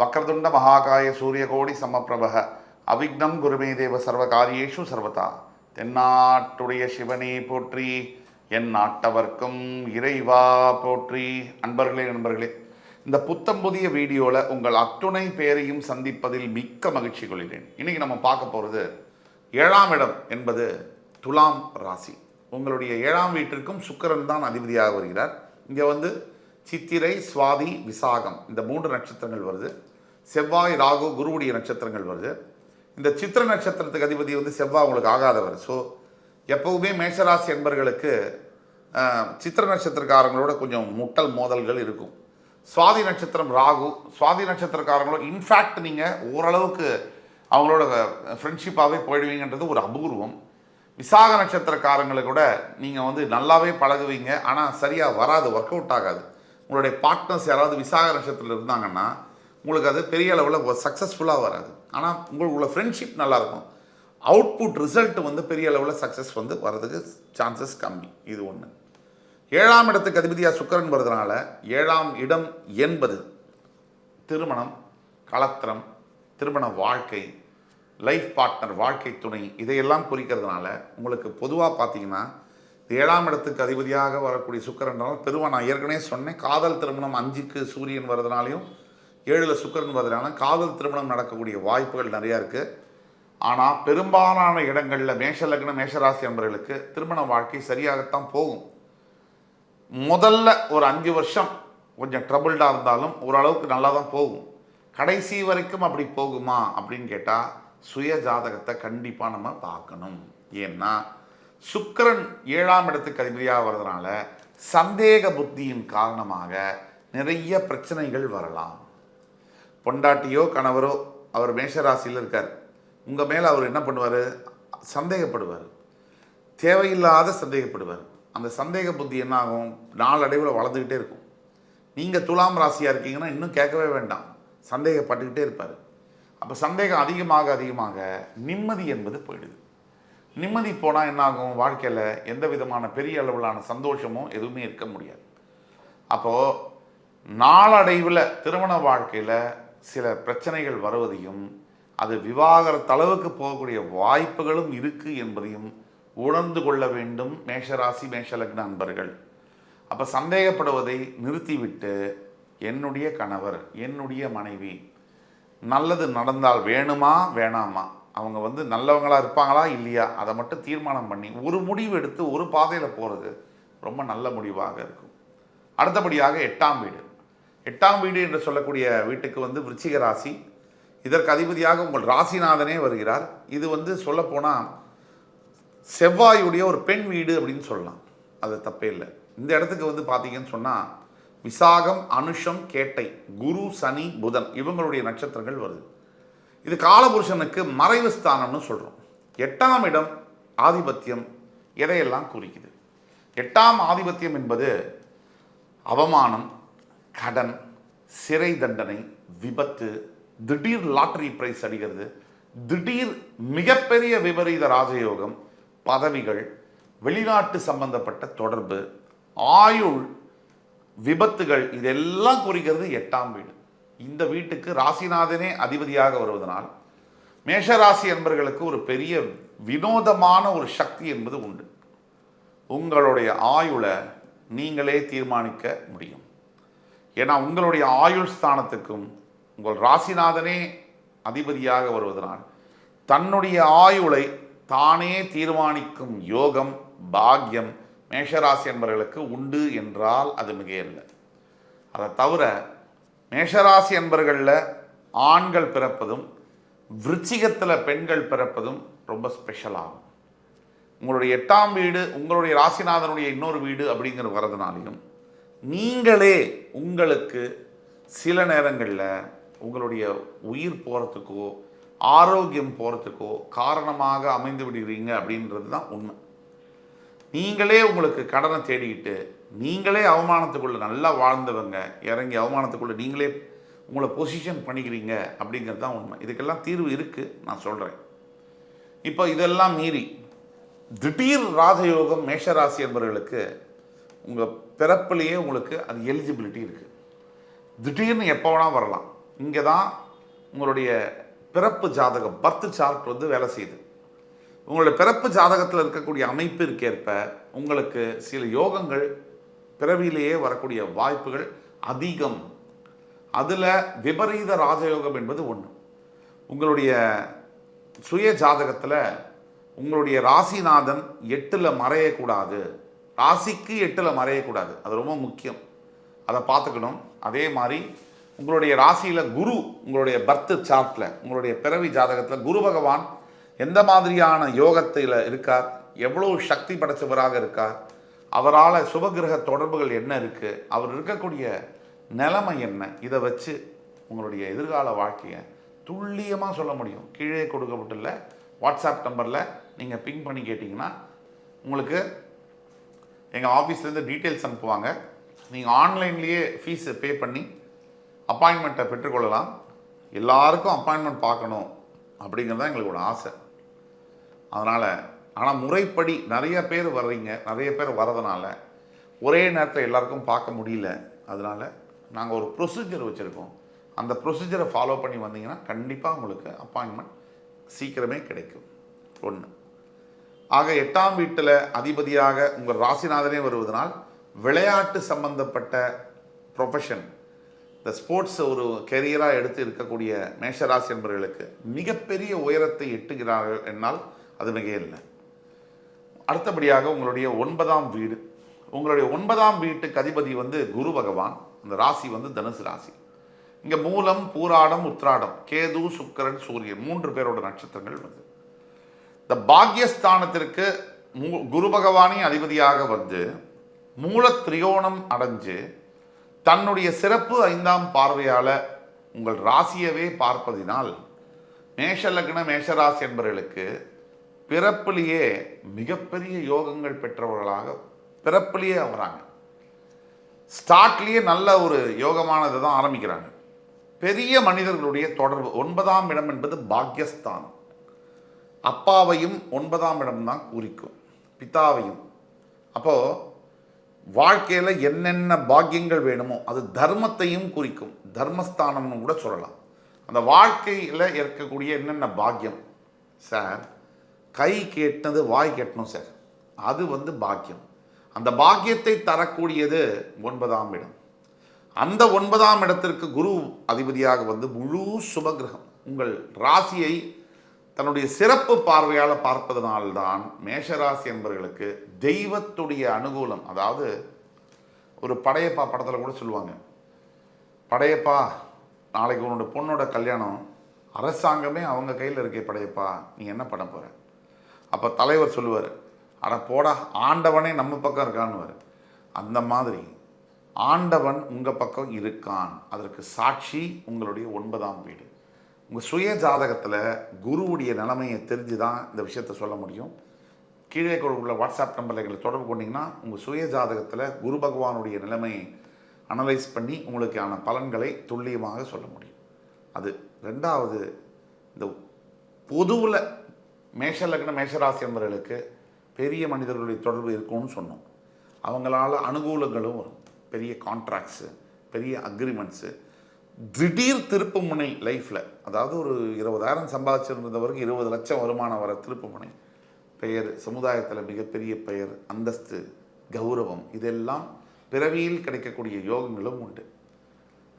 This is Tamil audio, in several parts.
வக்ரதுண்ட மகாகாய சூரியகோடி சமப்பிரபக. அவிக்னம் குருமே தேவ சர்வ காரியேஷு சர்வதா. தென்னாட்டுடைய சிவனே போற்றி என் நாட்டவர்க்கும் இறைவா போற்றி. அன்பர்களே நண்பர்களே இந்த புத்தம் புதிய வீடியோவில் உங்கள் அத்துணை பேரையும் சந்திப்பதில் மிக்க மகிழ்ச்சி கொள்கிறேன். இன்னைக்கு நம்ம பார்க்க போகிறது ஏழாம் இடம் என்பது துலாம் ராசி. உங்களுடைய ஏழாம் வீட்டிற்கும் சுக்கரன் தான் அதிபதியாக வருகிறார். இங்கே வந்து சித்திரை சுவாதி விசாகம். இந்த மூன்று நட்சத்திரங்கள் வருது. செவ்வாய் ராகு குருவுடைய நட்சத்திரங்கள் வருது. இந்த சித்திர நட்சத்திரத்துக்கு அதிபதி வந்து செவ்வாய் உங்களுக்கு ஆகாதவர். ஸோ எப்போவுமே மேஷராசி என்பர்களுக்கு சித்திர நட்சத்திரக்காரங்களோட கொஞ்சம் முட்டல் மோதல்கள் இருக்கும். சுவாதி நட்சத்திரம் ராகு. சுவாதி நட்சத்திரக்காரங்களோட இன்ஃபேக்ட் நீங்கள் ஓரளவுக்கு அவங்களோட ஃப்ரெண்ட்ஷிப்பாகவே போயிடுவீங்கன்றது ஒரு அபூர்வம். விசாக நட்சத்திரக்காரங்களை கூட நீங்கள் வந்து நல்லாவே பழகுவீங்க. ஆனால் சரியாக வராது ஒர்க் அவுட் ஆகாது. உங்களுடைய பார்ட்னர்ஸ் யாராவது விசாக நட்சத்திரத்தில் இருந்தாங்கன்னா உங்களுக்கு அது பெரிய அளவில் சக்ஸஸ்ஃபுல்லாக வராது. ஆனால் உங்களுக்குள்ள ஃப்ரெண்ட்ஷிப் நல்லாயிருக்கும். அவுட்புட் ரிசல்ட் வந்து பெரிய அளவில் சக்ஸஸ் வந்து வர்றதுக்கு சான்சஸ் கம்மி. இது ஒன்று ஏழாம் இடத்துக்கு அதிபதியாக சுக்கரன் வருதுனால ஏழாம் இடம் என்பது திருமணம் கலத்திரம் திருமண வாழ்க்கை லைஃப் பார்ட்னர் வாழ்க்கை துணை இதையெல்லாம் குறிக்கிறதுனால உங்களுக்கு பொதுவாக பார்த்தீங்கன்னா ஏழாம் இடத்துக்கு அதிபதியாக வரக்கூடிய சுக்கரன்றாலும் பெருவா நான் ஏற்கனவே சொன்னேன் காதல் திருமணம் அஞ்சுக்கு சூரியன் வர்றதுனாலையும் ஏழில் சுக்கிரன் வர்றதுனால காதல் திருமணம் நடக்கக்கூடிய வாய்ப்புகள் நிறையா இருக்குது ஆனால் பெரும்பாலான இடங்களில் மேஷ லக்னம் மேஷராசி நண்பர்களுக்கு திருமண வாழ்க்கை சரியாகத்தான் போகும். முதல்ல ஒரு அஞ்சு வருஷம் கொஞ்சம் ட்ரபிள்டாக இருந்தாலும் ஓரளவுக்கு நல்லா தான் போகும். கடைசி வரைக்கும் அப்படி போகுமா? அப்படின்னு கேட்டால் சுய ஜாதகத்தை கண்டிப்பாக நம்ம பார்க்கணும். ஏன்னா சுக்கரன் ஏழாம் இடத்துக்கு அதிபதியாக வர்றதுனால சந்தேக புத்தியின் காரணமாக நிறைய பிரச்சனைகள் வரலாம். பொண்டாட்டியோ கணவரோ அவர் மேஷராசியில் இருக்கார். உங்கள் மேலே அவர் என்ன பண்ணுவார்? சந்தேகப்படுவார். தேவையில்லாத சந்தேகப்படுவார். அந்த சந்தேக புத்தி என்ன ஆகும்? நாளடைவில் வளர்ந்துக்கிட்டே இருக்கும். நீங்கள் துலாம் ராசியாக இருக்கீங்கன்னா இன்னும் கேட்கவே வேண்டாம். சந்தேகப்பட்டுக்கிட்டே இருப்பார். அப்போ சந்தேகம் அதிகமாக அதிகமாக நிம்மதி என்பது போயிடுது. நிம்மதி போனால் என்னாகும்? வாழ்க்கையில் எந்த விதமான பெரிய அளவிலான சந்தோஷமும் எதுவுமே இருக்க முடியாது. அப்போது நாளடைவில் திருமண வாழ்க்கையில் சில பிரச்சனைகள் வருவதையும் அது விவாகரத்து அளவுக்கு போகக்கூடிய வாய்ப்புகளும் இருக்குது என்பதையும் உணர்ந்து கொள்ள வேண்டும் மேஷராசி மேஷலக்ன நண்பர்கள் அப்போ சந்தேகப்படுவதை நிறுத்திவிட்டு என்னுடைய கணவர் என்னுடைய மனைவி நல்லது நடந்தால் வேணுமா வேணாமா? அவங்க வந்து நல்லவங்களா இருப்பாங்களா இல்லையா? அதை மட்டும் தீர்மானம் பண்ணி ஒரு முடிவு எடுத்து ஒரு பாதையில் போகிறது ரொம்ப நல்ல முடிவாக இருக்கும். அடுத்தபடியாக எட்டாம் வீடு. எட்டாம் வீடு என்று சொல்லக்கூடிய வீட்டுக்கு வந்து விருச்சிக ராசி. இதற்கு அதிபதியாக உங்கள் ராசிநாதனே வருகிறார். இது வந்து சொல்லப்போனால் செவ்வாயுடைய ஒரு பெண் வீடு அப்படின்னு சொல்லலாம். அது தப்பே இல்லை. இந்த இடத்துக்கு வந்து பார்த்தீங்கன்னு சொன்னால் விசாகம் அனுஷம் கேட்டை குரு சனி புதன் இவங்களுடைய நட்சத்திரங்கள் வருது. இது காலபுருஷனுக்கு மறைவு ஸ்தானம்னு சொல்கிறோம் எட்டாம் இடம் ஆதிபத்தியம் எதையெல்லாம் குறிக்குது? எட்டாம் ஆதிபத்தியம் என்பது அவமானம் கடன் சிறை தண்டனை விபத்து திடீர் லாட்டரி பிரைஸ் அடிக்கிறது திடீர் மிகப்பெரிய விபரீத ராஜயோகம் பதவிகள் வெளிநாட்டு சம்பந்தப்பட்ட தொடர்பு ஆயுள் விபத்துகள் இதெல்லாம் குறிக்கிறது எட்டாம் வீடு. இந்த வீட்டுக்கு ராசிநாதனே அதிபதியாக வருவதனால் மேஷராசி என்பர்களுக்கு ஒரு பெரிய வினோதமான ஒரு சக்தி என்பது உண்டு. உங்களுடைய ஆயுளை நீங்களே தீர்மானிக்க முடியும். ஏன்னா உங்களுடைய ஆயுள் ஸ்தானத்துக்கும் உங்கள் ராசிநாதனே அதிபதியாக வருவதனால் தன்னுடைய ஆயுளை தானே தீர்மானிக்கும் யோகம் பாக்கியம் மேஷராசி என்பவர்களுக்கு உண்டு என்றால் அது மிகையல்ல. அதை தவிர மேஷராசி என்பர்களில் ஆண்கள் பிறப்பதும் விருச்சிகத்தில் பெண்கள் பிறப்பதும் ரொம்ப ஸ்பெஷல் ஆகும். உங்களுடைய எட்டாம் வீடு உங்களுடைய ராசிநாதனுடைய இன்னொரு வீடு அப்படிங்கிற வரதுனாலையும் நீங்களே உங்களுக்கு சில நேரங்களில் உங்களுடைய உயிர் போகிறதுக்கோ ஆரோக்கியம் போகிறதுக்கோ காரணமாக அமைந்து விடுகிறீங்க அப்படின்றது தான் உண்மை. நீங்களே உங்களுக்கு கடனை தேடிக்கிட்டு நீங்களே அவமானத்துக்குள்ளே நல்லா வாழ்ந்தவங்க இறங்கி அவமானத்துக்குள்ளே நீங்களே உங்களை பொசிஷன் பண்ணிக்கிறீங்க அப்படிங்கிறது தான் உண்மை. இதுக்கெல்லாம் தீர்வு இருக்குது நான் சொல்கிறேன் இப்போ இதெல்லாம் மீறி திடீர் ராஜயோகம் மேஷராசி என்பவர்களுக்கு உங்கள் பிறப்பிலேயே உங்களுக்கு அது எலிஜிபிலிட்டி இருக்குது திடீர்னு எப்போ வேணால் வரலாம். இங்கே தான் உங்களுடைய பிறப்பு ஜாதகம் பர்த் சார்ட் வந்து வேலை செய்யுது. உங்களுடைய பிறப்பு ஜாதகத்தில் இருக்கக்கூடிய அமைப்பிற்கேற்ப உங்களுக்கு சில யோகங்கள் பிறவியிலேயே வரக்கூடிய வாய்ப்புகள் அதிகம். அதில் விபரீத ராஜயோகம் என்பது ஒன்று உங்களுடைய சுய ஜாதகத்தில் உங்களுடைய ராசிநாதன் எட்டில் மறையக்கூடாது. ராசிக்கு எட்டில் மறையக்கூடாது. அது ரொம்ப முக்கியம். அதை பார்த்துக்கணும். அதே மாதிரி உங்களுடைய ராசியில் குரு உங்களுடைய பர்த் சார்ட்டில் உங்களுடைய பிறவி ஜாதகத்தில் குரு பகவான் எந்த மாதிரியான யோகத்தில் இருக்கார்? எவ்வளோ சக்தி படைச்சவராக இருக்கார்? அவரால் சுபகிரக தொடர்புகள் என்ன இருக்குது அவர் இருக்கக்கூடிய நிலைமை என்ன? இதை வச்சு உங்களுடைய எதிர்கால வாழ்க்கையை துல்லியமாக சொல்ல முடியும். கீழே கொடுக்கப்பட்டுள்ள வாட்ஸ்அப் நம்பரில் நீங்கள் பிங் பண்ணி கேட்டிங்கன்னா உங்களுக்கு எங்கள் ஆஃபீஸ்லேருந்து டீட்டெயில்ஸ் அனுப்புவாங்க. நீங்கள் ஆன்லைன்லேயே ஃபீஸு பே பண்ணி அப்பாயின்மெண்ட்டை பெற்றுக்கொள்ளலாம் எல்லாருக்கும் அப்பாயின்மெண்ட் பார்க்கணும் அப்படிங்கிறது தான் எங்களுக்கு ஒரு ஆசை. அதனால் ஆனால் முறைப்படி நிறைய பேர் வர்றீங்க நிறைய பேர் வரதுனால ஒரே நேரத்தில் எல்லாருக்கும் பார்க்க முடியல. அதனால் நாங்கள் ஒரு ப்ரொசீஜர் வச்சுருக்கோம். அந்த ப்ரொசீஜரை ஃபாலோ பண்ணி வந்தீங்கன்னா கண்டிப்பாக உங்களுக்கு அப்பாயின்மெண்ட் சீக்கிரமே கிடைக்கும். ஒன்று ஆக எட்டாம் வீட்டில் அதிபதியாக உங்கள் ராசிநாதனே வருவதனால் விளையாட்டு சம்பந்தப்பட்ட ப்ரொஃபஷன் இந்த ஸ்போர்ட்ஸ் ஒரு கெரியராக எடுத்து இருக்கக்கூடிய மேஷராசி என்பவர்களுக்கு மிகப்பெரிய உயரத்தை எட்டுகிறார்கள் என்னால் அது மிக இல்லை அடுத்தபடியாக உங்களுடைய ஒன்பதாம் வீடு. உங்களுடைய ஒன்பதாம் வீட்டுக்கு அதிபதி வந்து குரு பகவான். அந்த ராசி வந்து தனுசு ராசி. இங்கே மூலம் பூராடம் உத்ராடம் கேது சுக்கரன் சூரியன் மூன்று பேரோட நட்சத்திரங்கள் வந்து. இந்த பாக்யஸ்தானத்திற்கு மூ- குரு பகவானே அதிபதியாக வந்து மூல திரியோணம் அடைஞ்சு தன்னுடைய சிறப்பு ஐந்தாம் பார்வையால் உங்கள் ராசியவே பார்ப்பதினால் மேஷ லக்ன மேஷராசி என்பவர்களுக்கு பிறப்பிலேயே மிகப்பெரிய யோகங்கள் பெற்றவர்களாக பிறப்பிலேயே வராங்க. ஸ்டார்ட்லேயே நல்ல ஒரு யோகமானது தான் ஆரம்பிக்கிறாங்க. பெரிய மனிதர்களுடைய தொடர்பு ஒன்பதாம் இடம் என்பது பாக்யஸ்தான் அப்பாவையும் ஒன்பதாம் இடம் தான் குறிக்கும் பிதாவையும். அப்போது வாழ்க்கையில் என்னென்ன பாக்கியங்கள் வேணுமோ அது தர்மத்தையும் குறிக்கும் தர்மஸ்தானம்னு கூட சொல்லலாம். அந்த வாழ்க்கையில் இருக்கக்கூடிய என்னென்ன பாக்கியம்? சார் கை கேட்டது வாய் கெட்டணும் சார். அது வந்து பாக்கியம். அந்த பாக்கியத்தை தரக்கூடியது ஒன்பதாம் இடம். அந்த ஒன்பதாம் இடத்திற்கு குரு அதிபதியாக வந்து முழு சுபகிரகம். உங்கள் ராசியை தன்னுடைய சிறப்பு பார்வையால் பார்ப்பதனால்தான் மேஷராசி என்பவர்களுக்கு தெய்வத்துடைய அனுகூலம். அதாவது ஒரு படையப்பா படத்தில் கூட சொல்லுவாங்க படையப்பா நாளைக்கு உன்னோட பொண்ணோட கல்யாணம். அரசாங்கமே அவங்க கையில் இருக்கே படையப்பா. நீ என்ன பண்ண போகிற அப்போ தலைவர் சொல்லுவார் அட போடா ஆண்டவனே நம்ம பக்கம் இருக்கான்னுவார். அந்த மாதிரி ஆண்டவன் உங்கள் பக்கம் இருக்கான். அதற்கு சாட்சி உங்களுடைய ஒன்பதாம் வீடு. உங்கள் சுய ஜாதகத்தில் குருவுடைய நிலைமையை தெரிஞ்சு தான் இந்த விஷயத்த சொல்ல முடியும். கீழே உள்ள வாட்ஸ்அப் நம்பரில் எங்களை தொடர்பு கொண்டிங்கன்னா உங்கள் சுய ஜாதகத்தில் குரு பகவானுடைய நிலைமையை அனலைஸ் பண்ணி உங்களுக்கான பலன்களை துல்லியமாக சொல்ல முடியும். அது ரெண்டாவது இந்த பொதுவில் மேஷ லக்ன மேஷராசி பெரிய மனிதர்களுடைய தொடர்பு இருக்கும்னு சொன்னோம். அவங்களால அனுகூலங்களும் வரும். பெரிய கான்ட்ராக்ட்ஸு பெரிய அக்ரிமெண்ட்ஸு திடீர் திருப்புமுனை லைஃப்பில் அதாவது ஒரு இருபதாயிரம் சம்பாதிச்சிருந்தவருக்கு இருபது லட்சம் வருமானம் வர திருப்புமுனை பெயர் சமுதாயத்தில் மிகப்பெரிய பெயர் அந்தஸ்து கௌரவம் இதெல்லாம் பிறவியில் கிடைக்கக்கூடிய யோகங்களும் உண்டு.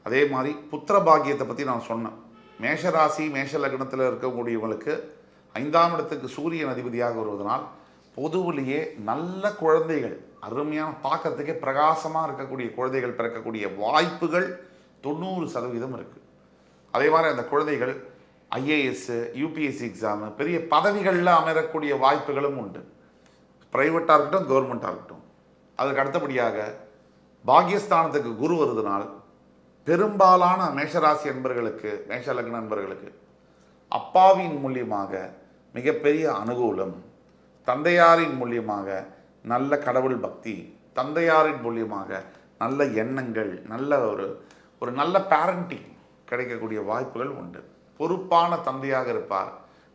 அதே மாதிரி புத்திர பாக்கியத்தை பற்றி நான் சொன்னேன். மேஷராசி மேஷ லக்னத்தில் இருக்கக்கூடியவங்களுக்கு ஐந்தாம் இடத்துக்கு சூரியன் அதிபதியாக வருவதனால் பொதுவிலேயே நல்ல குழந்தைகள் அருமையான பார்க்கறதுக்கே பிரகாசமாக இருக்கக்கூடிய குழந்தைகள் பிறக்கக்கூடிய வாய்ப்புகள் தொண்ணூறு சதவீதம் இருக்குது அதே மாதிரி அந்த குழந்தைகள் ஐஏஎஸ்ஸு யூபிஎஸ்சி எக்ஸாமு பெரிய பதவிகளில் அமரக்கூடிய வாய்ப்புகளும் உண்டு. ப்ரைவேட்டாக இருக்கட்டும் கவர்மெண்ட்டாக இருக்கட்டும். அதுக்கு அடுத்தபடியாக பாக்கியஸ்தானத்துக்கு குரு வருதுனால் பெரும்பாலான மேஷராசி என்பர்களுக்கு மேஷ லக்ன நண்பர்களுக்கு அப்பாவின் மூலியமாக மிகப்பெரிய அனுகூலம். தந்தையாரின் மூலியமாக நல்ல கடவுள் பக்தி தந்தையாரின் மூலியமாக நல்ல எண்ணங்கள் நல்ல ஒரு ஒரு நல்ல பேரண்டிங் கிடைக்கக்கூடிய வாய்ப்புகள் உண்டு. பொறுப்பான தந்தையாக இருப்பார்.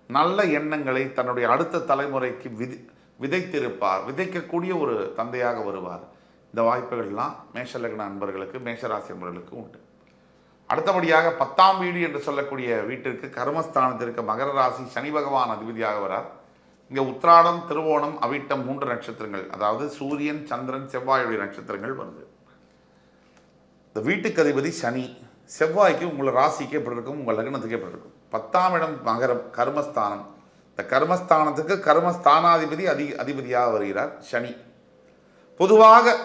நல்ல எண்ணங்களை தன்னுடைய அடுத்த தலைமுறைக்கு விதி விதைத்திருப்பார். விதைக்கக்கூடிய ஒரு தந்தையாக வருவார். இந்த வாய்ப்புகள்லாம் மேஷலக்ன அன்பர்களுக்கு மேஷராசி அன்பர்களுக்கு உண்டு. அடுத்தபடியாக பத்தாம் வீடு என்று சொல்லக்கூடிய வீட்டிற்கு கர்மஸ்தானத்திற்கு மகர ராசி சனி பகவான் அதிபதியாக வரார். இங்கே உத்ராடம் திருவோணம் அவிட்டம் மூன்று நட்சத்திரங்கள் அதாவது சூரியன் சந்திரன் செவ்வாயுடைய நட்சத்திரங்கள் வருது. இந்த வீட்டுக்கு அதிபதி சனி. செவ்வாய்க்கு உங்கள் ராசிக்கு எப்படி இருக்கும்? உங்கள் லக்னத்துக்கு எப்படி இருக்கும்? பத்தாம் இடம் மகரம் கர்மஸ்தானம். இந்த கர்மஸ்தானத்துக்கு கர்மஸ்தானாதிபதி அதி அதிபதியாக வருகிறார் சனி. பொதுவாக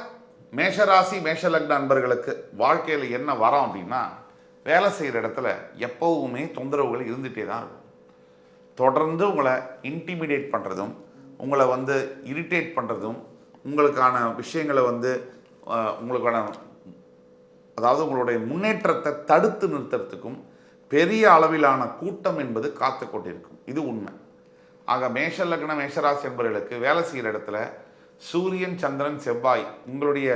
மேஷராசி மேஷ லக்ன அன்பர்களுக்கு வாழ்க்கையில் என்ன வரோம் அப்படின்னா வேலை செய்கிற இடத்துல எப்போவுமே தொந்தரவுகள் இருந்துகிட்டே தான் இருக்கும். தொடர்ந்து உங்களை இன்டிமிடேட் பண்ணுறதும் உங்களை வந்து இரிட்டேட் பண்ணுறதும் உங்களுக்கான விஷயங்களை வந்து உங்களுக்கான அதாவது உங்களுடைய முன்னேற்றத்தை தடுத்து நிறுத்துறதுக்கும் பெரிய அளவிலான கூட்டம் என்பது காத்து கொண்டிருக்கும். இது உண்மை. ஆக மேஷ லக்ன மேஷராசி என்பவர்களுக்கு வேலை செய்கிற இடத்துல சூரியன் சந்திரன் செவ்வாய் உங்களுடைய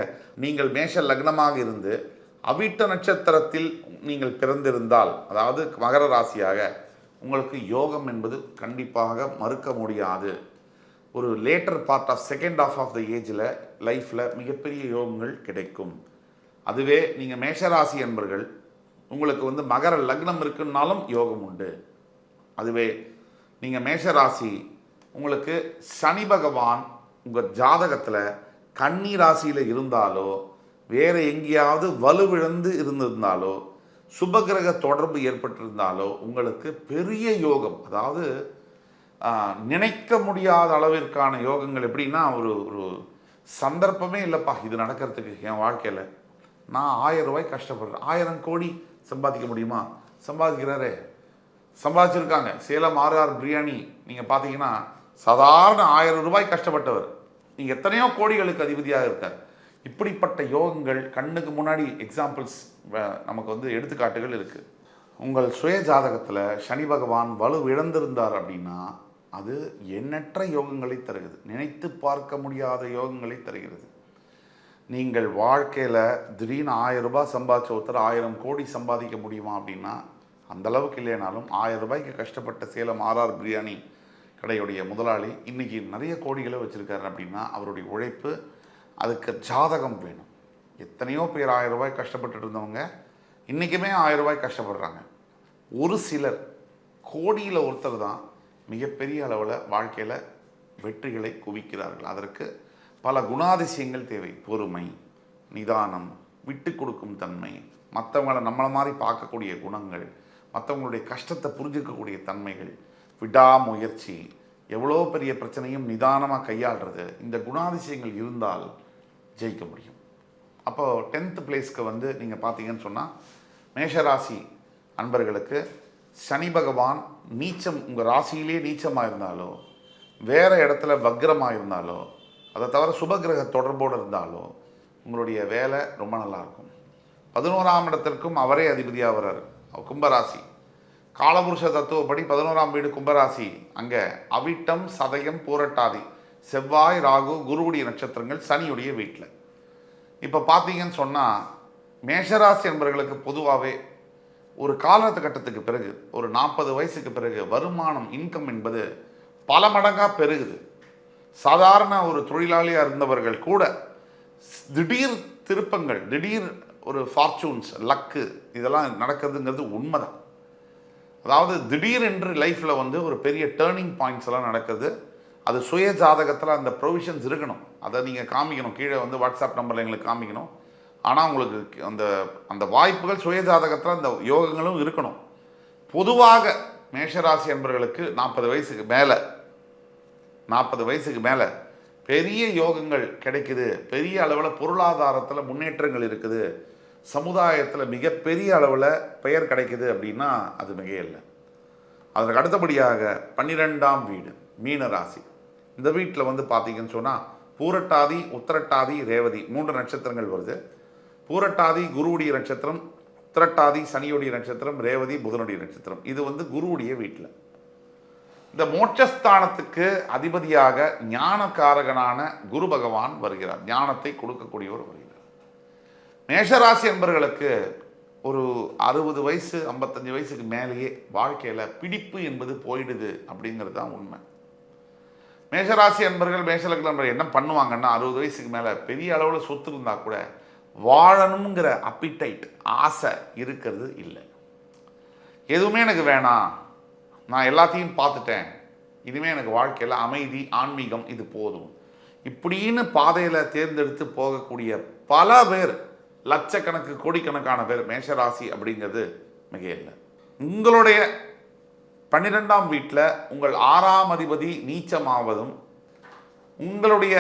நீங்கள் மேஷ லக்னமாக இருந்து அவிட்ட நட்சத்திரத்தில் நீங்கள் பிறந்திருந்தால் அதாவது மகர ராசியாக உங்களுக்கு யோகம் என்பது கண்டிப்பாக மறுக்க முடியாது. ஒரு later part of second of of the ஏஜில் லைஃப்பில் மிகப்பெரிய யோகங்கள் கிடைக்கும். அதுவே நீங்கள் மேஷராசி என்பர்கள் உங்களுக்கு வந்து மகர லக்னம் இருக்குன்னாலும் யோகம் உண்டு. அதுவே நீங்கள் மேஷராசி உங்களுக்கு சனி பகவான் உங்கள் ஜாதகத்தில் கன்னி ராசியில் இருந்தாலோ வேறு எங்கேயாவது வலுவிழந்து இருந்திருந்தாலோ சுபகிரக தொடர்பு ஏற்பட்டிருந்தாலோ உங்களுக்கு பெரிய யோகம் அதாவது நினைக்க முடியாத அளவிற்கான யோகங்கள் எப்படின்னா ஒரு ஒரு சந்தர்ப்பமே இல்லைப்பா இது நடக்கிறதுக்கு என் வாழ்க்கையில். நான் ஆயிரம் ரூபாய் கஷ்டப்படுறேன். ஆயிரம் கோடி சம்பாதிக்க முடியுமா? சம்பாதிக்கிறாரே. சம்பாதிச்சிருக்காங்க. சேலம் ஆர்ஆர் பிரியாணி நீங்கள் பார்த்தீங்கன்னா சாதாரண ஆயிரம் ரூபாய் கஷ்டப்பட்டவர். நீங்கள் எத்தனையோ கோடிகளுக்கு அதிபதியாக இருக்கார். இப்படிப்பட்ட யோகங்கள் கண்ணுக்கு முன்னாடி எக்ஸாம்பிள்ஸ் நமக்கு வந்து எடுத்துக்காட்டுகள் இருக்குது உங்கள் சுய ஜாதகத்தில் சனி பகவான் வலு இழந்திருந்தார் அப்படின்னா அது எண்ணற்ற யோகங்களை தருகிறது. நினைத்து பார்க்க முடியாத யோகங்களை தருகிறது. நீங்கள் வாழ்க்கையில் திடீர்னு ஆயிரம் ரூபாய் சம்பாதிச்ச ஒருத்தர் ஆயிரம் கோடி சம்பாதிக்க முடியுமா அப்படின்னா அந்த அளவுக்கு இல்லைனாலும் ஆயிரம் ரூபாய்க்கு கஷ்டப்பட்ட சேலம் ஆர்ஆர் பிரியாணி கடையுடைய முதலாளி இன்றைக்கி நிறைய கோடிகளை வச்சுருக்காரு அப்படின்னா அவருடைய உழைப்பு அதுக்கு ஜாதகம் வேணும். எத்தனையோ பேர் ஆயிரம் ரூபாய் கஷ்டப்பட்டுட்டு இருந்தவங்க இன்றைக்குமே ஆயிரம் ரூபாய் கஷ்டப்படுறாங்க. ஒரு சிலர் கோடியில் ஒருத்தர் தான் மிகப்பெரிய அளவில் வாழ்க்கையில் வெற்றிகளை குவிக்கிறார்கள். அதற்கு பல குணாதிசயங்கள் தேவை. பொறுமை நிதானம் விட்டு கொடுக்கும் தன்மை மற்றவங்கள நம்மளை மாதிரி பார்க்கக்கூடிய குணங்கள் மற்றவங்களுடைய கஷ்டத்தை புரிஞ்சுக்கக்கூடிய தன்மைகள் விடாமுயற்சி எவ்வளோ பெரிய பிரச்சனையும் நிதானமாக கையாளுறது இந்த குணாதிசயங்கள் இருந்தால் ஜெயிக்க முடியும். அப்போது டென்த்து பிளேஸ்க்கு வந்து நீங்கள் பார்த்தீங்கன்னு சொன்னால் மேஷராசி அன்பர்களுக்கு சனி பகவான் நீச்சம் உங்கள் ராசியிலே நீச்சமாக இருந்தாலோ வேறு இடத்துல வக்ரமாக இருந்தாலோ அதை தவிர சுபகிரக தொடர்போடு இருந்தாலோ உங்களுடைய வேலை ரொம்ப நல்லா இருக்கும் பதினோராம் இடத்திற்கும் அவரே அதிபதியாக வர்றார். அவர் கும்பராசி. காலபுருஷ தத்துவப்படி பதினோராம் வீடு கும்பராசி. அங்கே அவிட்டம் சதயம் பூரட்டாதி. செவ்வாய் ராகு குருவுடைய நட்சத்திரங்கள் சனியுடைய வீட்டில். இப்போ பார்த்தீங்கன்னு சொன்னால் மேஷராசி என்பவர்களுக்கு பொதுவாகவே ஒரு காலகட்டத்துக்கு பிறகு ஒரு நாற்பது வயசுக்கு பிறகு வருமானம் இன்கம் என்பது பல மடங்காக பெருகுது. சாதாரண ஒரு தொழிலாளியாக இருந்தவர்கள் கூட திடீர் திருப்பங்கள் திடீர் ஒரு ஃபார்ச்சூன்ஸ் லக்கு இதெல்லாம் நடக்குதுங்கிறது உண்மைதான். அதாவது திடீரென்று லைஃப்பில் வந்து ஒரு பெரிய டேர்னிங் பாயிண்ட்ஸ் எல்லாம் நடக்குது அது சுய ஜாதகத்தில் அந்த ப்ரொவிஷன்ஸ் இருக்கணும். அதை நீங்கள் காமிக்கணும். கீழே வந்து வாட்ஸ்அப் நம்பரில் எங்களுக்கு காமிக்கணும். ஆனால் உங்களுக்கு அந்த அந்த வாய்ப்புகள் சுய ஜாதகத்தில் அந்த யோகங்களும் இருக்கணும். பொதுவாக மேஷராசி என்பவர்களுக்கு நாற்பது வயசுக்கு மேலே நாற்பது வயசுக்கு மேலே பெரிய யோகங்கள் கிடைக்குது. பெரிய அளவில் பொருளாதாரத்தில் முன்னேற்றங்கள் இருக்குது. சமுதாயத்தில் மிகப்பெரிய அளவில் பெயர் கிடைக்குது அப்படின்னா அது மிகையில்லை. அதற்கு அடுத்தபடியாக பன்னிரெண்டாம் வீடு மீன ராசி இந்த வீட்டில் வந்து பார்த்தீங்கன்னு சொன்னால் பூரட்டாதி உத்திரட்டாதி ரேவதி மூன்று நட்சத்திரங்கள் வருது. பூரட்டாதி குருவுடைய நட்சத்திரம் உத்திரட்டாதி சனியுடைய நட்சத்திரம் ரேவதி புதனுடைய நட்சத்திரம். இது வந்து குருவுடைய வீட்டில். இந்த மோட்சஸ்தானத்துக்கு அதிபதியாக ஞானக்காரகனான குரு பகவான் வருகிறார். ஞானத்தை கொடுக்கக்கூடியவர் வருகிறார். மேஷராசி என்பவர்களுக்கு ஒரு அறுபது வயசு ஐம்பத்தஞ்சு வயசுக்கு மேலேயே வாழ்க்கையில் பிடிப்பு என்பது போயிடுது அப்படிங்கிறது தான் உண்மை. மேஷராசி அன்பர்கள் மேஷலக்கில் நண்பர்கள் என்ன பண்ணுவாங்கன்னா அறுபது வயசுக்கு மேலே பெரிய அளவில் சொத்து இருந்தால் கூட வாழணுங்கிற அப்பிடைட் ஆசை இருக்கிறது இல்லை. எதுவுமே எனக்கு வேணாம். நான் எல்லாத்தையும் பார்த்துட்டேன். இனிமே எனக்கு வாழ்க்கையில் அமைதி ஆன்மீகம் இது போதும். இப்படின்னு பாதையில் தேர்ந்தெடுத்து போகக்கூடிய பல பேர் லட்சக்கணக்கு கோடிக்கணக்கான பேர் மேஷராசி அப்படிங்கிறது மிக இல்லை உங்களுடைய பன்னிரெண்டாம் வீட்டில் உங்கள் ஆறாம் அதிபதி நீச்சமாவதும் உங்களுடைய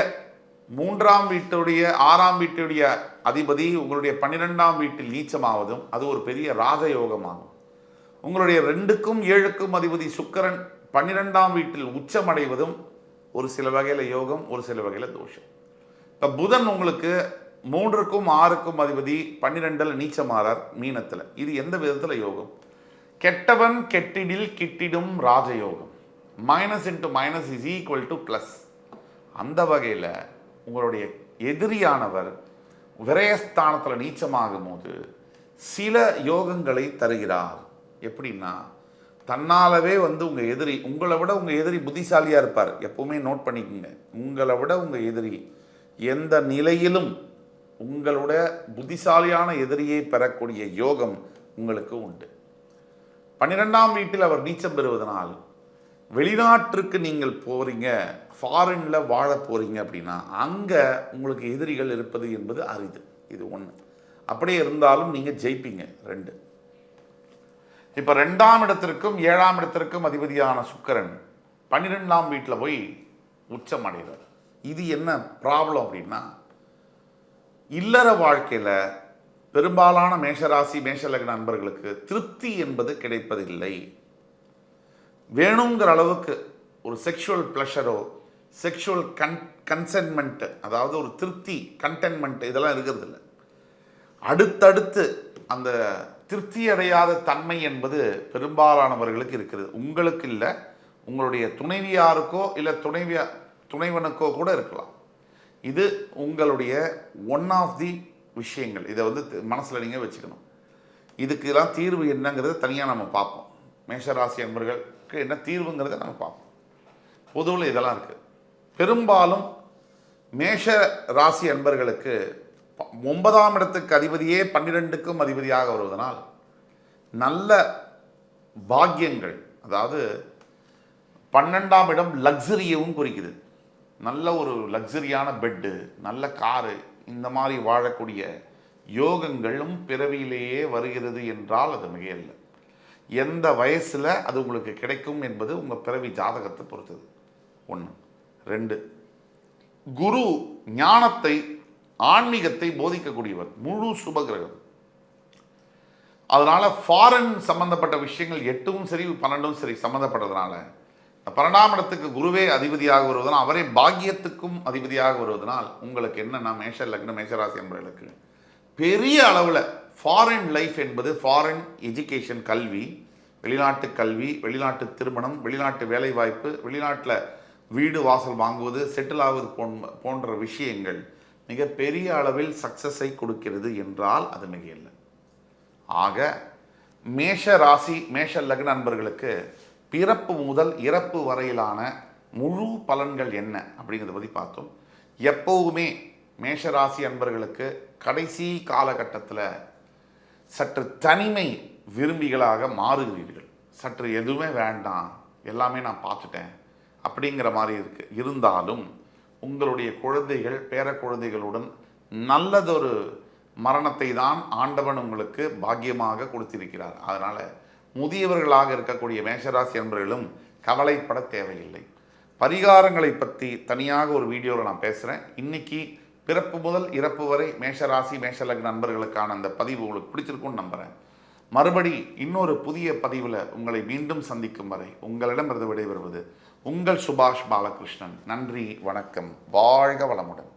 மூன்றாம் வீட்டுடைய ஆறாம் வீட்டுடைய அதிபதி உங்களுடைய பன்னிரெண்டாம் வீட்டில் நீச்சமாவதும் அது ஒரு பெரிய ராஜயோகமாகும். உங்களுடைய ரெண்டுக்கும் ஏழுக்கும் அதிபதி சுக்கிரன் பன்னிரெண்டாம் வீட்டில் உச்சமடைவதும் ஒரு சில வகையில் யோகம் ஒரு சில வகையில் தோஷம். இப்போ புதன் உங்களுக்கு மூன்றுக்கும் ஆறுக்கும் அதிபதி பன்னிரெண்டில் நீச்சமாறார் மீனத்தில். இது எந்த விதத்தில் யோகம்? கெட்டவன் கெட்டிடில் கிட்டிடும் ராஜயோகம். Minus into minus is equal to plus அந்த வகையில் உங்களுடைய எதிரியானவர் விரயஸ்தானத்தில் நீச்சமாகும் போது சில யோகங்களை தருகிறார். எப்படின்னா தன்னாலவே வந்து உங்கள் எதிரி உங்களை விட உங்கள் எதிரி புத்திசாலியாக இருப்பார். எப்பவுமே நோட் பண்ணிக்கோங்க. உங்களை விட உங்கள் எதிரி எந்த நிலையிலும் உங்களோட புத்திசாலியான எதிரியை பெறக்கூடிய யோகம் உங்களுக்கு உண்டு. பன்னிரெண்டாம் வீட்டில் அவர் நீச்சம் பெறுவதனால் வெளிநாட்டிற்கு நீங்கள் போகிறீங்க ஃபாரினில் வாழ போகிறீங்க அப்படின்னா அங்கே உங்களுக்கு எதிரிகள் இருப்பது என்பது அரிது. இது ஒன்று அப்படியே இருந்தாலும் நீங்கள் ஜெயிப்பீங்க ரெண்டு. இப்போ ரெண்டாம் இடத்திற்கும் ஏழாம் இடத்திற்கும் அதிபதியான சுக்கரன் பன்னிரெண்டாம் வீட்டில் போய் உச்சம் அடைகிறார். இது என்ன ப்ராப்ளம் அப்படின்னா இல்லற வாழ்க்கையில் பெரும்பாலான மேஷராசி மேஷலக்ன நண்பர்களுக்கு திருப்தி என்பது கிடைப்பதில்லை. வேணுங்கிற அளவுக்கு ஒரு செக்ஷுவல் ப்ளஷரோ செக்ஷுவல் கன் கன்சென்மெண்ட்டு அதாவது ஒரு திருப்தி கண்டென்மெண்ட் இதெல்லாம் இருக்கிறது இல்லை அடுத்தடுத்து அந்த திருப்தி அடையாத தன்மை என்பது பெரும்பாலானவர்களுக்கு இருக்கிறது. உங்களுக்கு இல்லை உங்களுடைய துணைவியாருக்கோ இல்லை துணைவியா துணைவனுக்கோ கூட இருக்கலாம். இது உங்களுடைய ஒன் ஆஃப் தி விஷயங்கள். இதை வந்து மனசில் நீங்கள் வச்சுக்கணும். இதுக்கெல்லாம் தீர்வு என்னங்கிறத தனியாக நம்ம பார்ப்போம். மேஷராசி அன்பர்களுக்கு என்ன தீர்வுங்கிறத நம்ம பார்ப்போம். பொதுவில் இதெல்லாம் இருக்குது பெரும்பாலும் மேஷ ராசி அன்பர்களுக்கு ஒன்பதாம் இடத்துக்கு அதிபதியே பன்னிரெண்டுக்கும் அதிபதியாக வருவதனால் நல்ல பாக்கியங்கள் அதாவது பன்னெண்டாம் இடம் லக்ஸரியவும் குறிக்குது. நல்ல ஒரு லக்ஸரியான பெட்டு நல்ல காரு இந்த மாதிரி வாழக்கூடிய யோகங்களும் பிறவியிலேயே வருகிறது என்றால் அது மிகையல்ல. எந்த வயசில் அது உங்களுக்கு கிடைக்கும் என்பது உங்கள் பிறவி ஜாதகத்தை பொறுத்தது. ஒன்று ரெண்டு. குரு ஞானத்தை ஆன்மீகத்தை போதிக்கக்கூடியவர். முழு சுபகிரகம் அதனால் ஃபாரின் சம்பந்தப்பட்ட விஷயங்கள் எட்டும் சரி பன்னெண்டும் சரி சம்மந்தப்பட்டதுனால பன்னெண்டாம் இடத்துக்கு குருவே அதிபதியாக வருவதனால் அவரே பாக்கியத்துக்கும் அதிபதியாக வருவதனால் உங்களுக்கு என்னென்னா மேஷ லக்ன மேஷராசி என்பவர்களுக்கு பெரிய அளவில் ஃபாரின் லைஃப் என்பது ஃபாரின் எஜுகேஷன் கல்வி வெளிநாட்டு கல்வி வெளிநாட்டு திருமணம் வெளிநாட்டு வேலைவாய்ப்பு வெளிநாட்டில் வீடு வாசல் வாங்குவது செட்டில் ஆவது போன்- போன்ற விஷயங்கள் மிக பெரிய அளவில் சக்சஸை கொடுக்கிறது என்றால் அது மிக இல்லை ஆக மேஷ ராசி மேஷ லக்ன நண்பர்களுக்கு பிறப்பு முதல் இறப்பு வரையிலான முழு பலன்கள் என்ன அப்படிங்கிறத பற்றி பார்த்தோம். எப்போவுமே மேஷராசி அன்பர்களுக்கு கடைசி காலகட்டத்தில் சற்று தனிமை விரும்பிகளாக மாறுகிறீர்கள். சற்று எதுவுமே வேண்டாம் எல்லாமே நான் பார்த்துட்டேன் அப்படிங்கிற மாதிரி இருக்கு. இருந்தாலும் உங்களுடைய குழந்தைகள் பேர குழந்தைகளுடன் நல்லதொரு மரணத்தை தான் ஆண்டவன் உங்களுக்கு பாக்கியமாக கொடுத்திருக்கிறார். அதனால் முதியவர்களாக இருக்கக்கூடிய மேஷராசி அன்பர்களும் கவலைப்பட தேவையில்லை. பரிகாரங்களை பற்றி தனியாக ஒரு வீடியோவில் நான் பேசுகிறேன் இன்னைக்கு பிறப்பு முதல் இறப்பு வரை மேஷராசி மேஷலக்ன நண்பர்களுக்கான அந்த பதிவு உங்களுக்கு பிடிச்சிருக்கும்னு நம்புகிறேன் மறுபடி இன்னொரு புதிய பதிவில் உங்களை மீண்டும் சந்திக்கும் வரை உங்களிடமிருந்து விடைபெறுவது உங்கள் சுபாஷ் பாலகிருஷ்ணன். நன்றி வணக்கம். வாழ்க வளமுடன்.